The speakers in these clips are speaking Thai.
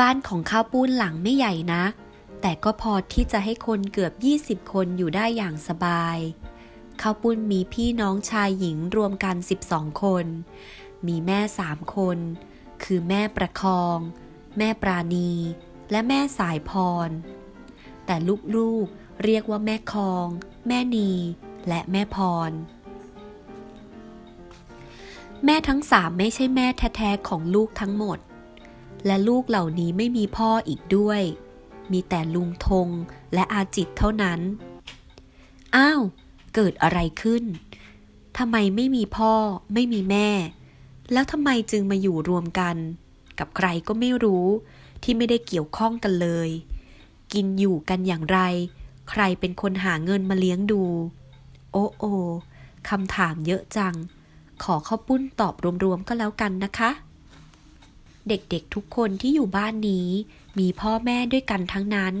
บ้านของข้าวปุ้นหลังไม่ใหญ่นัก แต่ก็พอที่จะให้คนเกือบ 20 คนอยู่ได้อย่างสบาย ข้าวปุ้นมีพี่น้องชายหญิงรวมกัน 12 คน มีแม่สามคน คือแม่ประคอง แม่ปราณี และแม่สายพร แต่ลูกๆเรียกว่าแม่คอง แม่นี และแม่พรแม่ทั้งสามไม่ใช่แม่แท้ๆของลูกทั้งหมด และลูกเหล่านี้ไม่มีพ่ออีกด้วย มีแต่ลุงธงและอาจิตเท่านั้น อ้าว เกิดอะไรขึ้นทำไมไม่มีพ่อ ไม่มีแม่ แล้วทำไมจึงมาอยู่รวมกัน กับใครก็ไม่รู้ที่ไม่ได้เกี่ยวข้องกันเลย กินอยู่กันอย่างไร ใครเป็นคนหาเงินมาเลี้ยงดู โอ้โอคำถามเยอะจัง ขอข้าวปุ้นตอบรวมๆก็แล้วกันนะคะ เด็กๆทุกคนที่อยู่บ้านนี้ มีพ่อแม่ด้วยกันทั้งนั้น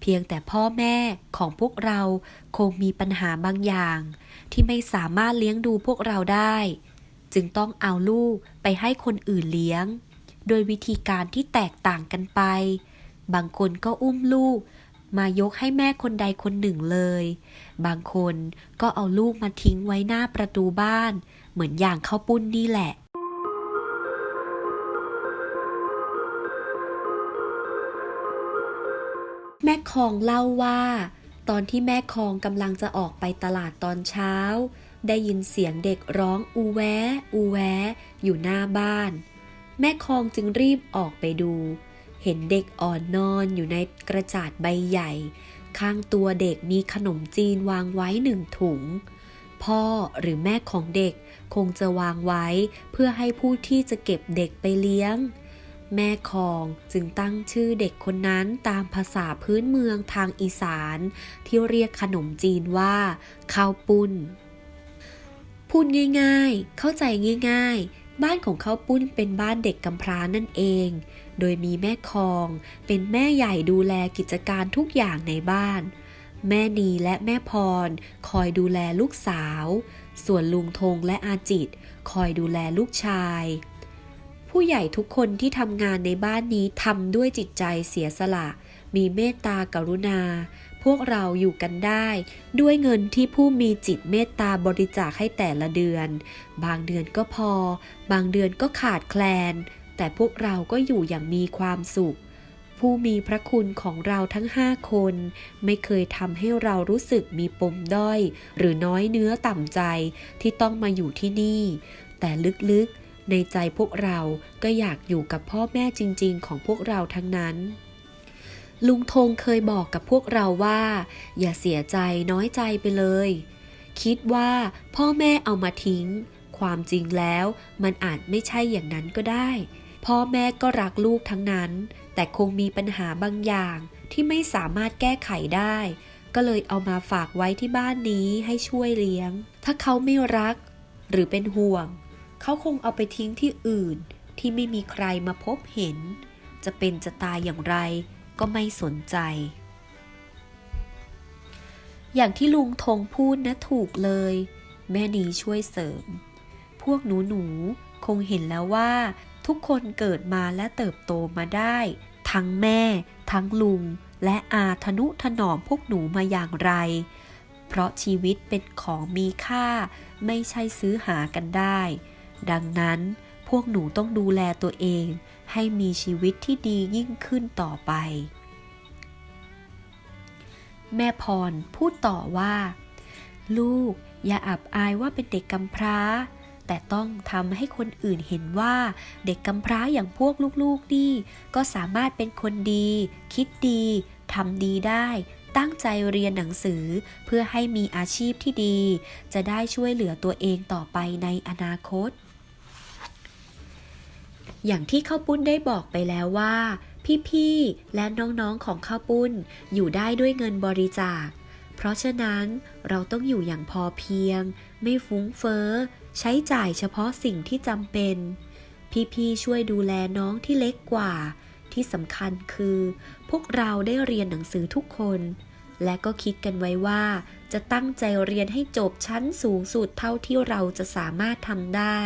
เพียงแต่พ่อแม่ของพวกเราคงมีปัญหาบางอย่าง ที่ไม่สามารถเลี้ยงดูพวกเราได้ จึงต้องเอาลูกไปให้คนอื่นเลี้ยง โดยวิธีการที่แตกต่างกันไป บางคนก็อุ้มลูก มายกให้แม่คนใดคนหนึ่งเลย บางคนก็เอาลูกมาทิ้งไว้หน้าประตูบ้าน เหมือนอย่างข้าวปุ้นนี่แหละ ม่คองเล่าว่า ตอนที่แม่คองกำลังจะออกไปตลาดตอนเช้า ได้ยินเสียงเด็กร้องอูแวะอูแวะอยู่หน้าบ้าน แม่คองจึงรีบออกไปดู เห็นเด็กอ่อนนอนอยู่ในกระจาดใบใหญ่ ข้างตัวเด็กมีขนมจีนวางไว้หนึ่งถุง พ่อหรือแม่ของเด็กคงจะวางไว้เพื่อให้ผู้ที่จะเก็บเด็กไปเลี้ยง แม่คองจึงตั้งชื่อเด็กคนนั้นตามภาษาพื้นเมืองทางอีสาน ที่เรียกขนมจีนว่าข้าวปุ้น พูดง่ายๆ เข้าใจง่ายๆ บ้านของข้าวปุ้นเป็นบ้านเด็กกำพร้านั่นเอง โดยมีแม่คอง เป็นแม่ใหญ่ดูแลกิจการทุกอย่างในบ้าน แม่นีและแม่พร คอยดูแลลูกสาว ส่วนลุงธงและอาจิต คอยดูแลลูกชาย ผู้ใหญ่ทุกคนที่ทำงานในบ้านนี้ทำด้วยจิตใจเสียสละ มีเมตตากรุณา พวกเราอยู่กันได้ ด้วยเงินที่ผู้มีจิตเมตตาบริจาคให้แต่ละเดือน บางเดือนก็พอ บางเดือนก็ขาดแคลน แต่พวกเราก็อยู่อย่างมีความสุข ผู้มีพระคุณของเราทั้งห้าคน ไม่เคยทำให้เรารู้สึกมีปมด้อย หรือน้อยเนื้อต่ำใจที่ต้องมาอยู่ที่นี่ แต่ลึกๆ ในใจพวกเราก็อยากอยู่กับพ่อแม่จริง ๆ ของพวกเราทั้งนั้น ลุงธงเคยบอกกับพวกเราว่า อย่าเสียใจน้อยใจไปเลย คิดว่าพ่อแม่เอามาทิ้ง ความจริงแล้วมันอาจไม่ใช่อย่างนั้นก็ได้ พ่อแม่ก็รักลูกทั้งนั้น แต่คงมีปัญหาบางอย่างที่ไม่สามารถแก้ไขได้ ก็เลยเอามาฝากไว้ที่บ้านนี้ให้ช่วยเลี้ยง ถ้าเขาไม่รัก หรือเป็นห่วง เขาคงเอาไปทิ้งที่อื่นที่ไม่มีใครมาพบเห็น จะเป็นจะตายอย่างไรก็ไม่สนใจ อย่างที่ลุงธงพูดนะถูกเลย แม่นีช่วยเสริม พวกหนูหนูๆคงเห็นแล้วว่าทุกคนเกิดมาและเติบโตมาได้ ทั้งแม่ ทั้งลุง และอาทนุถนอมพวกหนูมาอย่างไร เพราะชีวิตเป็นของมีค่าไม่ใช่ซื้อหากันได้ ดังนั้นพวกหนูต้องดูแลตัวเองให้มีชีวิตที่ดียิ่งขึ้นต่อไป แม่พรพูดต่อว่า ลูกอย่าอับอายว่าเป็นเด็กกำพร้า แต่ต้องทำให้คนอื่นเห็นว่าเด็กกำพร้าอย่างพวกลูกๆนี่ก็สามารถเป็นคนดี คิดดีทำดีได้ตั้งใจเรียนหนังสือเพื่อให้มีอาชีพที่ดี จะได้ช่วยเหลือตัวเองต่อไปในอนาคต อย่างที่ข้าวปุ้นได้บอกไปแล้วว่า พี่ๆ และน้องๆของข้าวปุ้นอยู่ได้ด้วยเงินบริจาค เพราะฉะนั้นเราต้องอยู่อย่างพอเพียง ไม่ฟุ้งเฟ้อ ใช้จ่ายเฉพาะสิ่งที่จำเป็น พี่ๆ ช่วยดูแลน้องที่เล็กกว่า ที่สำคัญคือ พวกเราได้เรียนหนังสือทุกคน และก็คิดกันไว้ว่า จะตั้งใจเรียนให้จบชั้นสูงสุดเท่าที่เราจะสามารถทำได้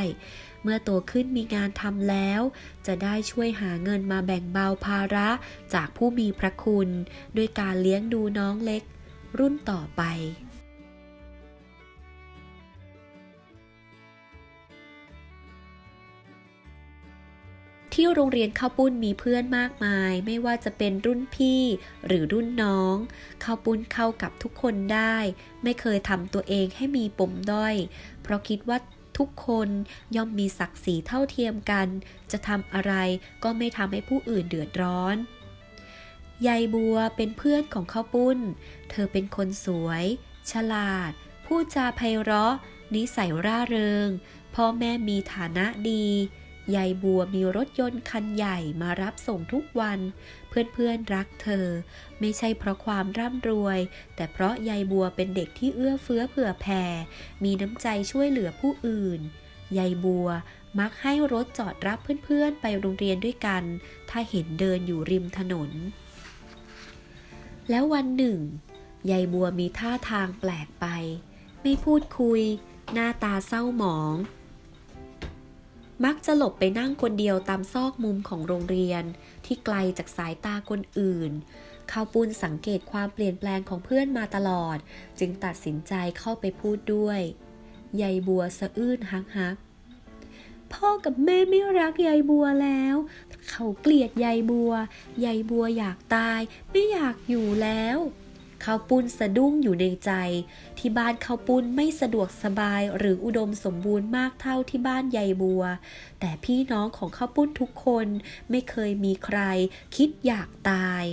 เมื่อโตขึ้นมีงานทำแล้ว จะได้ช่วยหาเงินมาแบ่งเบาภาระจากผู้มีพระคุณ ด้วยการเลี้ยงดูน้องเล็ก รุ่นต่อไปที่โรงเรียนข้าวปุ้นมีเพื่อนมากมาย ไม่ว่าจะเป็นรุ่นพี่หรือรุ่นน้องข้าวปุ้นเข้ากับทุกคนได้ ไม่เคยทำตัวเองให้มีปมด้อย เพราะคิดว่า ทุกคนย่อมมีศักดิ์ศรีเท่าเทียมกัน จะทำอะไรก็ไม่ทำให้ผู้อื่นเดือดร้อนยายบัวเป็นเพื่อนของข้าวปุ้น เธอเป็นคนสวย ฉลาด พูดจาไพเราะ นิสัยร่าเริง พ่อแม่มีฐานะดี ยายบัวมีรถยนต์คันใหญ่มารับส่งทุกวัน เพื่อนๆรักเธอ ไม่ใช่เพราะความร่ำรวย แต่เพราะยายบัวเป็นเด็กที่เอื้อเฟื้อเผื่อแผ่ มีน้ำใจช่วยเหลือผู้อื่น ยายบัวมักให้รถจอดรับเพื่อนๆ ไปโรงเรียนด้วยกัน ถ้าเห็นเดินอยู่ริมถนน แล้ววันหนึ่ง ยายบัวมีท่าทางแปลกไป ไม่พูดคุย หน้าตาเศร้าหมอง มักจะหลบไปนั่งคนเดียวตามซอกมุมของโรงเรียน ที่ไกลจากสายตาคนอื่นข้าวปุ้นสังเกตความเปลี่ยนแปลงของเพื่อนมาตลอด จึงตัดสินใจเข้าไปพูดด้วยยายบัวสะอื้นฮักฮักพ่อกับแม่ไม่รักยายบัวแล้ว เขาเกลียดยายบัวยายบัวอยากตายไม่อยากอยู่แล้ว ข้าวปุ้นสะดุ้งอยู่ในใจ ที่บ้านข้าวปุ้นไม่สะดวกสบายหรืออุดมสมบูรณ์มากเท่าที่บ้านยายบัว แต่พี่น้องของข้าวปุ้นทุกคนไม่เคยมีใครคิดอยากตาย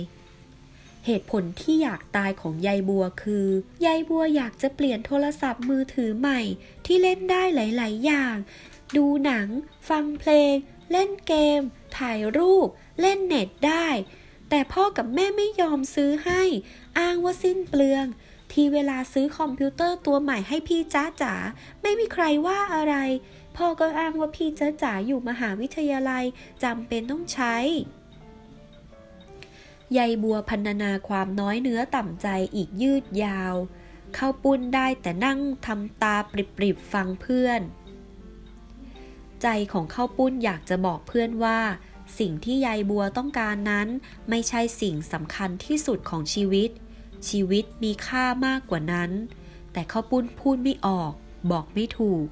เหตุผลที่อยากตายของยายบัวคือยายบัวอยากจะเปลี่ยนโทรศัพท์มือถือใหม่ ที่เล่นได้หลาย ๆ อย่าง ดูหนัง ฟังเพลง เล่นเกม ถ่ายรูป เล่นเน็ตได้ แต่พ่อกับแม่ไม่ยอมซื้อให้ อ้างว่าสิ้นเปลือง ที่เวลาซื้อคอมพิวเตอร์ตัวใหม่ให้พี่จ้าจ๋าไม่มีใครว่าอะไร พ่อก็อ้างว่าพี่จ้าจ๋าอยู่มหาวิทยาลัยจำเป็นต้องใช้ยายบัวพันนาความน้อยเนื้อต่ำใจอีกยืดยาว เข้าปุ้นได้แต่นั่งทำตาปริบๆฟังเพื่อน ใจของเข้าปุ้นอยากจะบอกเพื่อนว่า สิ่งที่ยายบัวต้องการนั้น ไม่ใช่สิ่งสำคัญที่สุดของชีวิต ชีวิตมีค่ามากกว่านั้น แต่ข้าวปุ้นพูดไม่ออก บอกไม่ถูก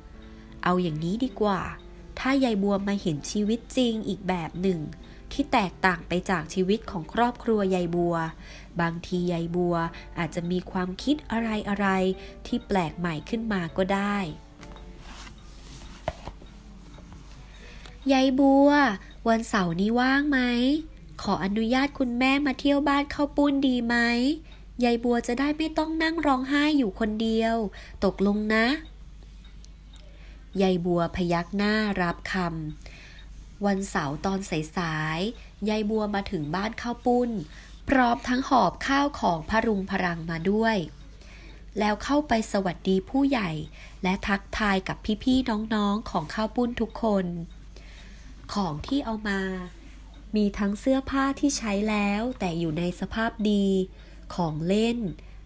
เอาอย่างนี้ดีกว่า ถ้ายายบัวมาเห็นชีวิตจริงอีกแบบหนึ่ง ที่แตกต่างไปจากชีวิตของครอบครัวยายบัว บางทียายบัวอาจจะมีความคิดอะไรๆที่แปลกใหม่ขึ้นมาก็ได้ยายบัว วันเสาร์นี้ว่างไหม ขออนุญาตคุณแม่มาเที่ยวบ้านข้าวปุ้นดีไหม ยายบัวจะได้ไม่ต้องนั่งร้องไห้อยู่คนเดียว ตกลงนะ ยายบัวพยักหน้ารับคำ วันเสาร์ตอนสายๆ ยายบัวมาถึงบ้านข้าวปุ้น พร้อมทั้งหอบข้าวของพรุงพรังมาด้วย แล้วเข้าไปสวัสดีผู้ใหญ่ และทักทายกับพี่ๆน้องๆของข้าวปุ้นทุกคน ของที่เอามา มีทั้งเสื้อผ้าที่ใช้แล้วแต่อยู่ในสภาพดี ของเล่น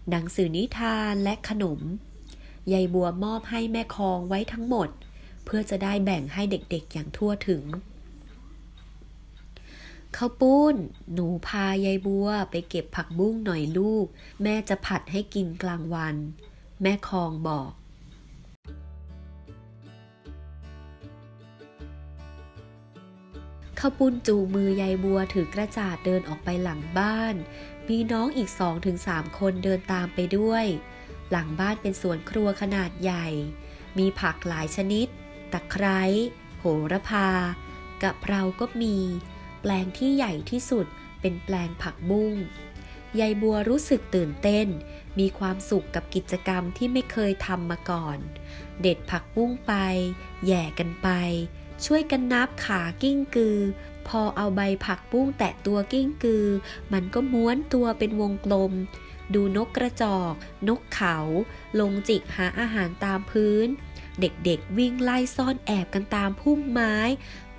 หนังสือนิทานและขนม ยายบัวมอบให้แม่คองไว้ทั้งหมด เพื่อจะได้แบ่งให้เด็กๆอย่างทั่วถึงข้าวปุ้น หนูพายายบัวไปเก็บผักบุ้งหน่อยลูก แม่จะผัดให้กินกลางวัน แม่คองบอก ข้าปุ้นจูงมือยายบัวถือกระจาดเดินออกไปหลังบ้าน มีน้องอีกสองถึงสามคนเดินตามไปด้วย หลังบ้านเป็นสวนครัวขนาดใหญ่ มีผักหลายชนิด ตะไคร้ โหระพากะเพราก็มี แปลงที่ใหญ่ที่สุดเป็นแปลงผักบุ้งยายบัวรู้สึกตื่นเต้น มีความสุขกับกิจกรรมที่ไม่เคยทำมาก่อน เด็ดผักบุ้งไป แย่กันไป ช่วยกันนับขากิ้งกือ พอเอาใบผักบุ้งแตะตัวกิ้งกือ มันก็ม้วนตัวเป็นวงกลม ดูนกกระจอก นกเขา ลงจิกหาอาหารตามพื้น เด็กๆวิ่งไล่ซ่อนแอบกันตามพุ่มไม้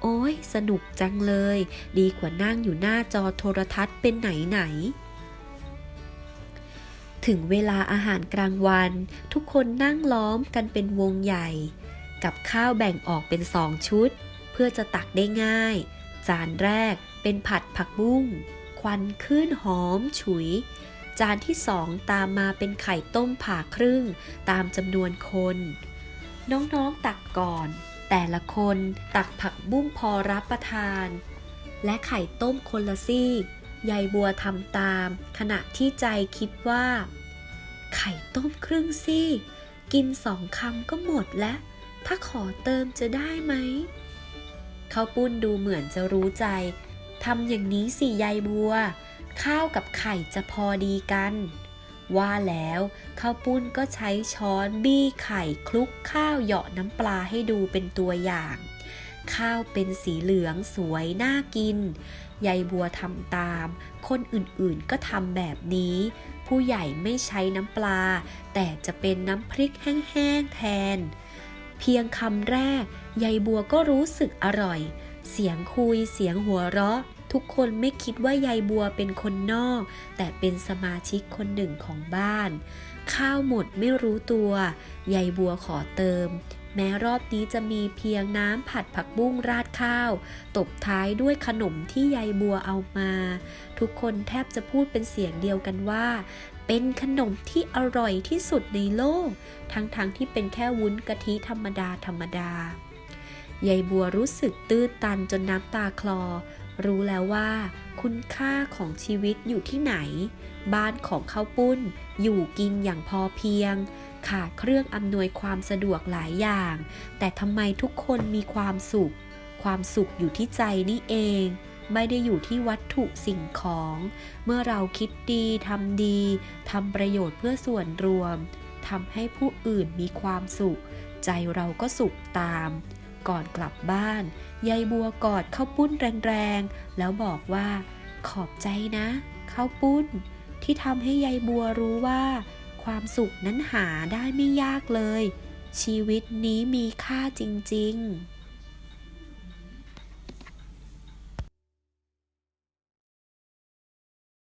โอ้ยสนุกจังเลย ดีกว่านั่งอยู่หน้าจอโทรทัศน์เป็นไหนไหนถึงเวลาอาหารกลางวัน ทุกคนนั่งล้อมกันเป็นวงใหญ่ กับข้าวแบ่งออกเป็นสองชุด เพื่อจะตักได้ง่าย จานแรกเป็นผัดผักบุ้ง ควันขึ้นหอมฉุย จานที่สองตามมาเป็นไข่ต้มผ่าครึ่ง ตามจำนวนคน น้องๆตักก่อน แต่ละคนตักผักบุ้งพอรับประทาน และไข่ต้มคนละซีกยายบัวทำตาม ขณะที่ใจคิดว่า ไข่ต้มครึ่งซีกกินสองคำก็หมดแล้ว ถ้าขอเติมจะได้ไหมข้าวปุ้นดูเหมือนจะรู้ใจทำอย่างนี้สิยายบัว ข้าวกับไข่จะพอดีกัน ว่าแล้วข้าวปุ้นก็ใช้ช้อนบี้ไข่คลุกข้าวเหยาะน้ำปลาให้ดูเป็นตัวอย่าง ข้าวเป็นสีเหลืองสวยน่ากินยายบัวทำตาม คนอื่นๆก็ทำแบบนี้ ผู้ใหญ่ไม่ใช้น้ำปลา แต่จะเป็นน้ำพริกแห้งๆแทน เพียงคำแรกยายบัวก็รู้สึกอร่อย เสียงคุยเสียงหัวเราะ ทุกคนไม่คิดว่ายายบัวเป็นคนนอก แต่เป็นสมาชิกคนหนึ่งของบ้าน ข้าวหมดไม่รู้ตัวยายบัวขอเติม แม้รอบนี้จะมีเพียงน้ำผัดผักบุ้งราดข้าว ตบท้ายด้วยขนมที่ยายบัวเอามา ทุกคนแทบจะพูดเป็นเสียงเดียวกันว่า เป็นขนมที่อร่อยที่สุดในโลก ทั้งๆทที่เป็นแค่วุ้นกะทิธรรมดาธรรมดายายบัวรู้สึกตื้นตันจนน้ำตาคลอ รู้แล้วว่า คุณค่าของชีวิตอยู่ที่ไหน บ้านของข้าวปุ้น อยู่กินอย่างพอเพียง ขาดเครื่องอำนวยความสะดวกหลายอย่าง แต่ทำไมทุกคนมีความสุข ความสุขอยู่ที่ใจนี่เอง ไม่ได้อยู่ที่วัตถุสิ่งของ เมื่อเราคิดดีทำดีทำประโยชน์เพื่อส่วนรวมทำให้ผู้อื่นมีความสุข ใจเราก็สุขตาม ก่อนกลับบ้านยายบัวกอดข้าวปุ้นแรงๆ แล้วบอกว่า ขอบใจนะข้าวปุ้น ที่ทำให้ยายบัวรู้ว่า ความสุขนั้นหาได้ไม่ยากเลย ชีวิตนี้มีค่าจริง ๆ